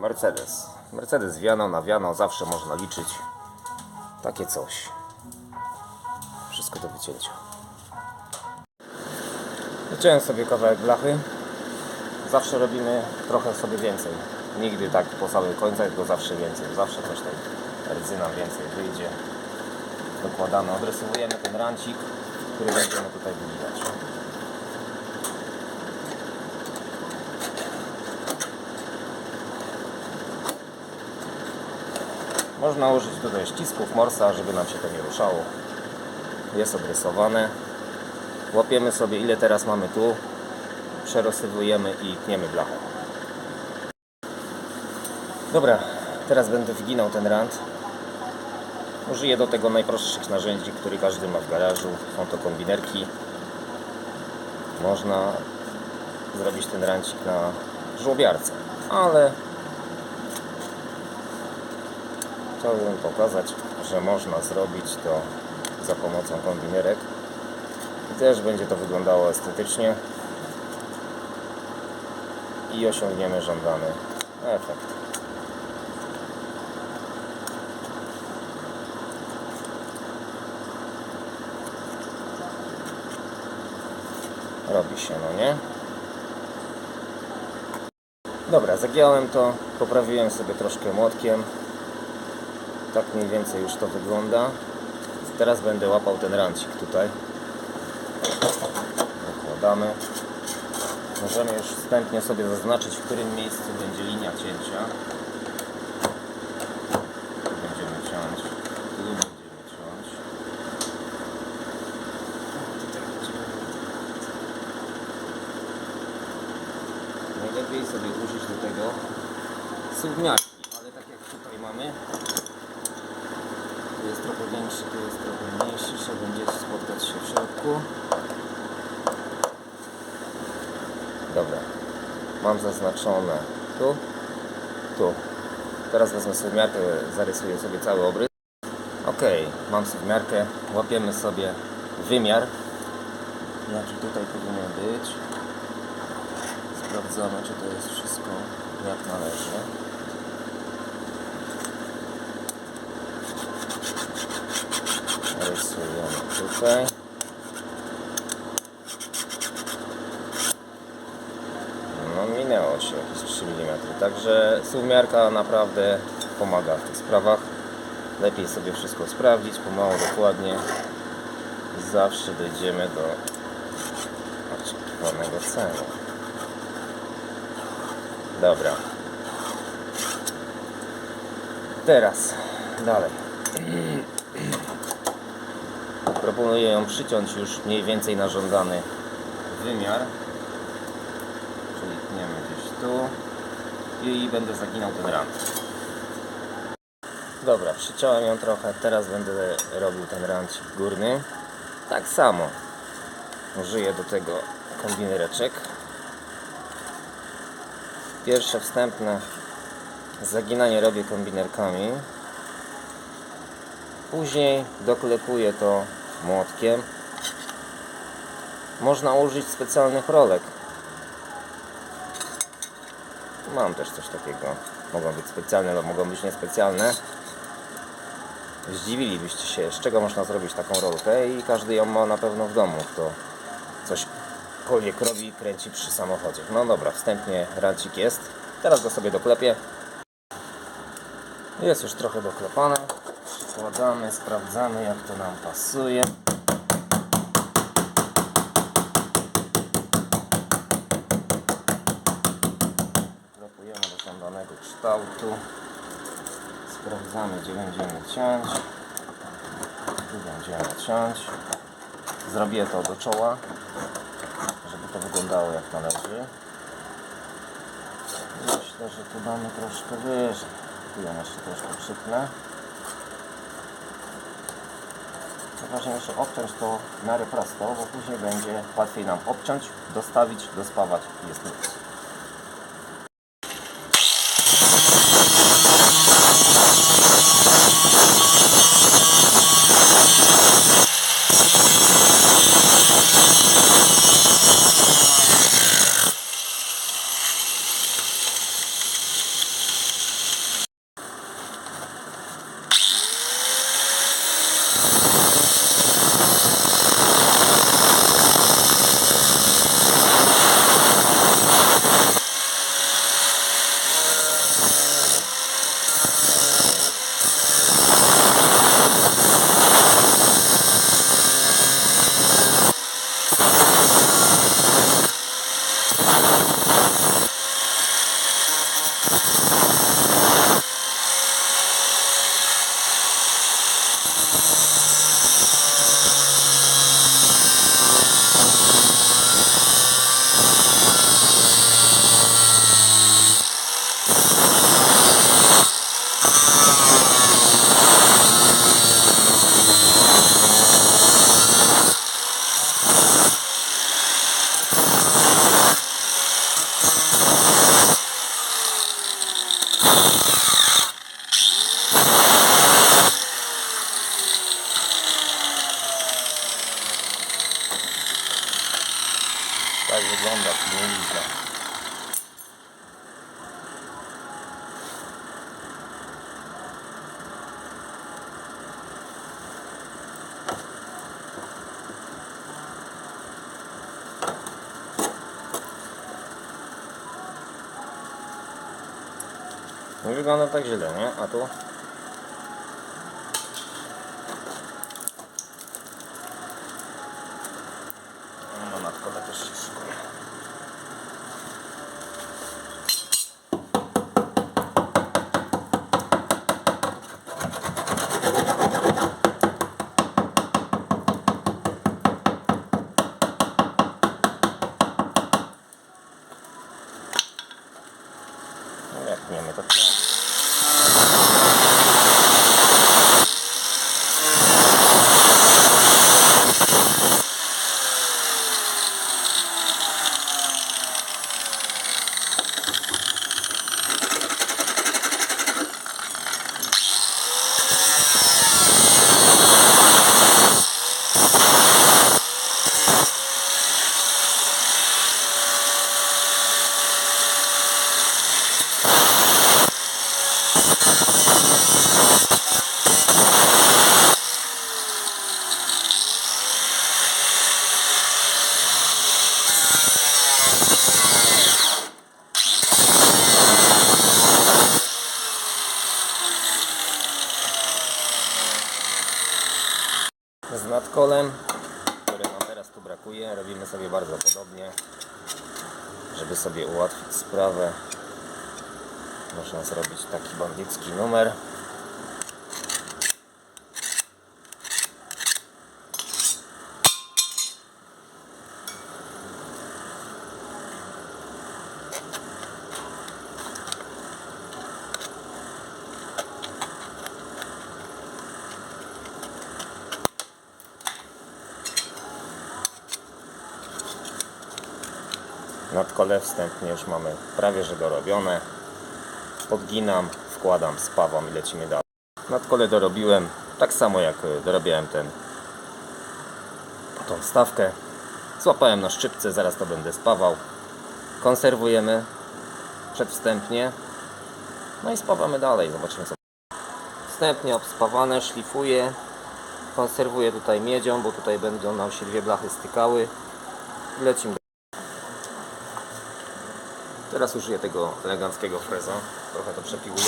Mercedes. Mercedes wiano na wiano, zawsze można liczyć. Takie coś. Wszystko do wycięcia. Wyciąłem sobie kawałek blachy. Zawsze robimy trochę sobie więcej. Nigdy tak po samych końcach, tylko zawsze więcej. Zawsze coś tam rdzy nam więcej wyjdzie. Dokładamy, odrysowujemy ten rancik, który będziemy tutaj wywijać. Można użyć tutaj ścisków morsa, żeby nam się to nie ruszało. Jest odrysowane. Łapiemy sobie ile teraz mamy tu. Przerosowujemy i tniemy blachę. Dobra, teraz będę wyginał ten rant. Użyję do tego najprostszych narzędzi, które każdy ma w garażu. Są to kombinerki. Można zrobić ten rancik na żłobiarce, ale chciałbym pokazać, że można zrobić to za pomocą kombinerek i też będzie to wyglądało estetycznie i osiągniemy żądany efekt. Robi się, no nie? Dobra, zagiąłem to, poprawiłem sobie troszkę młotkiem. Tak mniej więcej już to wygląda. Teraz będę łapał ten rancik tutaj. Nakładamy. Możemy już wstępnie sobie zaznaczyć, w którym miejscu będzie linia cięcia. Tu będziemy ciąć. Tu będziemy ciąć. Najlepiej sobie użyć do tego suwmiarki, ale tak jak tutaj mamy, tu jest trochę większy, tu jest trochę mniejszy, trzeba będzie spotkać się w środku. Dobra, mam zaznaczone tu, tu. Teraz wezmę suwmiarkę, zarysuję sobie cały obrys. Ok, mam suwmiarkę, łapiemy sobie wymiar, jaki tutaj powinien być. Sprawdzamy, czy to jest wszystko jak należy. Rysujemy tutaj. Także suwmiarka naprawdę pomaga w tych sprawach. Lepiej sobie wszystko sprawdzić, pomału, dokładnie. Zawsze dojdziemy do oczekiwanego celu. Dobra. Teraz dalej. Proponuję ją przyciąć już mniej więcej na żądany wymiar. Czyli tniemy gdzieś tu i będę zaginał ten rant. Dobra, przyciąłem ją trochę, teraz będę robił ten rancik górny. Tak samo. Użyję do tego kombinereczek. Pierwsze wstępne zaginanie robię kombinerkami. Później doklepuję to młotkiem. Można użyć specjalnych rolek. Mam też coś takiego. Mogą być specjalne, lub mogą być niespecjalne. Zdziwilibyście się, z czego można zrobić taką rolkę i każdy ją ma na pewno w domu, kto cośkolwiek robi i kręci przy samochodzie. No dobra, wstępnie rancik jest. Teraz go sobie doklepię. Jest już trochę doklepane. Przykładamy, sprawdzamy jak to nam pasuje. Kształtu. Sprawdzamy gdzie będziemy ciąć. Tu będziemy ciąć. Zrobię to do czoła, żeby to wyglądało jak należy. Myślę, że tu damy troszkę wyżej. Tu ją jeszcze troszkę przypnę. Najważniejsze obciąć to w miarę prosto, bo później będzie łatwiej nam obciąć, dostawić, dospawać i jest. Nie wygląda tak źle, nie? A tu? No na kole też się szykuje. No jak pniemy to pniemy. Z nadkolem, które nam teraz tu brakuje. Robimy sobie bardzo podobnie, żeby sobie ułatwić sprawę. Można zrobić taki bandycki numer. Nadkole wstępnie już mamy prawie że dorobione. Podginam, wkładam, spawam i lecimy dalej. Nadkole dorobiłem tak samo jak y, dorobiłem ten tą stawkę. Złapałem na szczypce, zaraz to będę spawał. Konserwujemy przedwstępnie. No i spawamy dalej, zobaczymy co. Wstępnie obspawane, szlifuję. Konserwuję tutaj miedzią, bo tutaj będą nam się dwie blachy stykały. Lecimy Teraz użyję tego eleganckiego freza. Trochę to przepiłuję.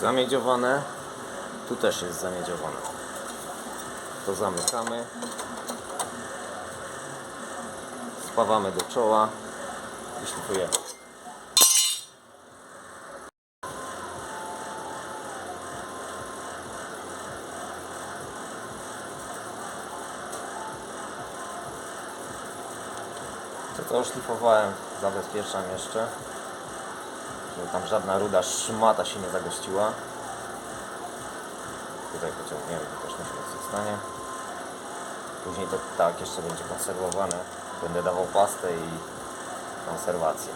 Zamiedziowane. Tu też jest zamiedziowane. To zamykamy. Spawamy do czoła i szlifujemy. To co oszlifowałem zabezpieczam jeszcze żeby tam żadna ruda szmata się nie zagościła. Tutaj pociągniemy, to też musi być w stanie. Później to tak jeszcze będzie konserwowane. Będę dawał pastę i konserwację.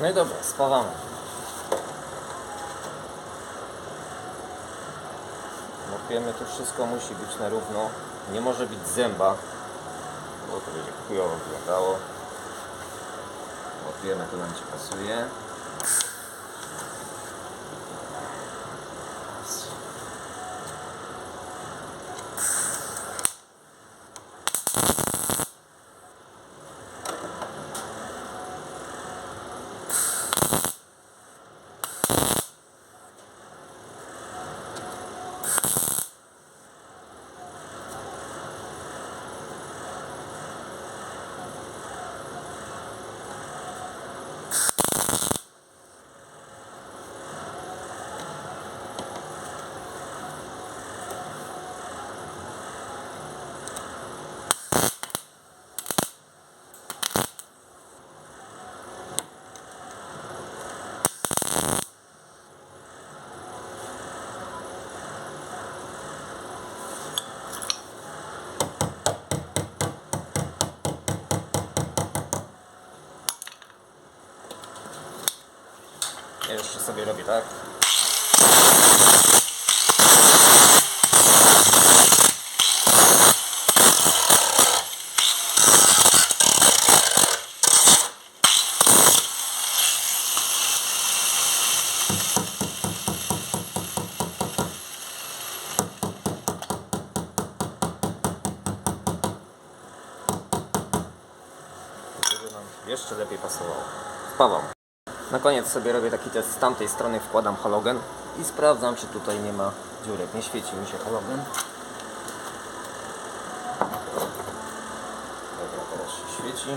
No i dobra, spawamy. Łapiemy, to wszystko musi być na równo. Nie może być zęba, bo to będzie chujowo wyglądało. Łapiemy, to nam Ci pasuje. Sobie robię tak. żeby nam jeszcze lepiej pasowało. Wpawam. Na koniec sobie robię taki test z tamtej strony, wkładam halogen i sprawdzam, czy tutaj nie ma dziurek. Nie świeci mi się halogen. Dobra, teraz się świeci.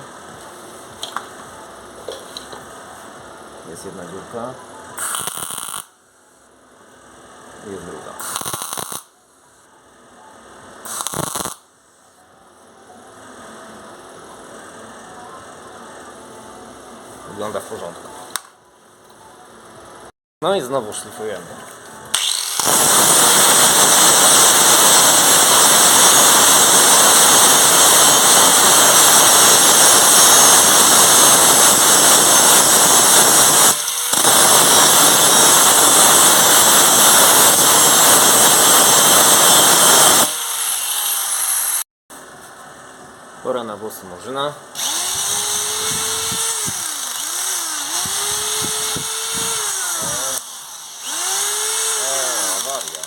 Jest jedna dziurka. Jest druga. Wygląda w porządku. No i znowu szlifujemy. Pora na włosy murzyna. O, awaria.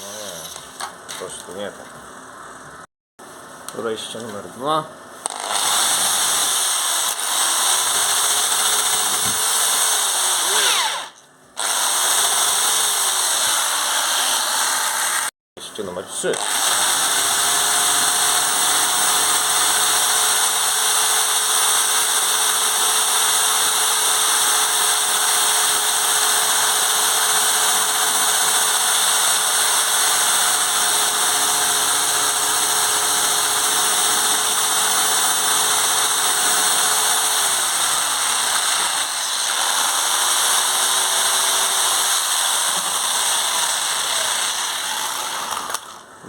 No nie, coś tu nie tak. Podejście numer dwa. Jeszcze numer trzy.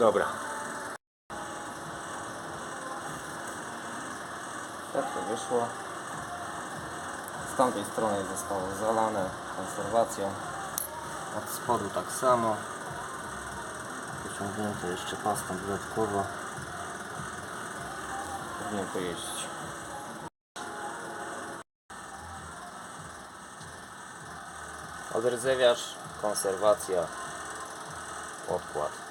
Dobra. Tak to wyszło. Z tamtej strony zostało zalane konserwacją. Od spodu tak samo. Wyciągnięte jeszcze pastą dodatkowo. Powinien pojeździć. Odrdzewiacz, konserwacja, podkład.